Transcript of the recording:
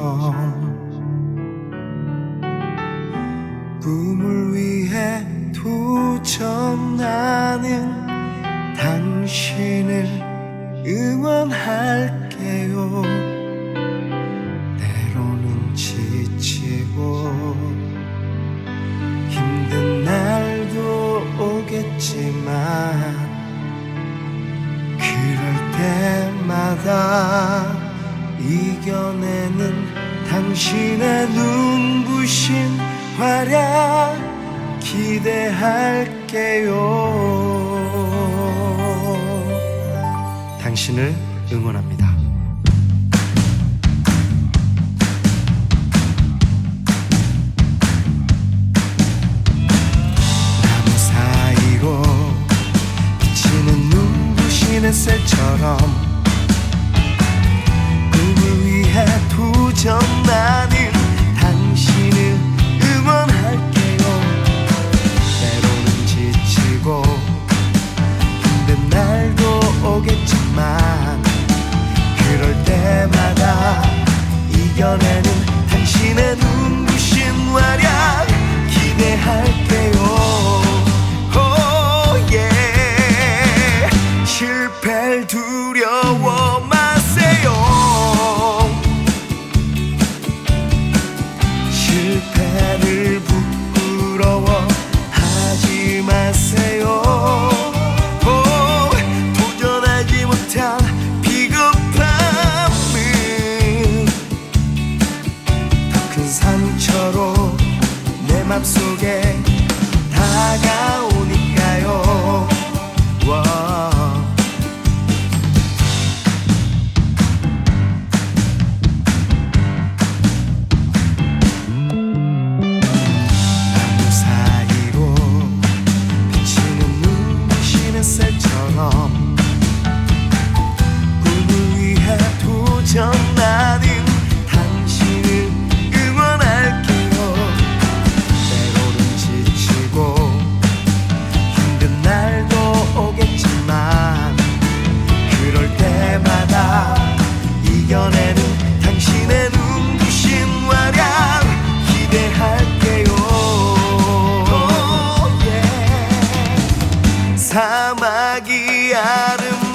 햇빛처럼 꿈을 위해 도전하는 당신을 응원할게요. 때로는 지치고 힘든 날도 오겠지만 그럴 때마다 이겨내는 당신의 눈부신 활약 기대할게요. 당신을 응원합니다. 나무 사이로 비치는 눈부신 햇살처럼 우정 나는 당신을 응원할게요. 때로는 지치고 힘든 날도 오겠지만 그럴 때마다 이겨내는 당신의 눈부신 화려 사막이 아름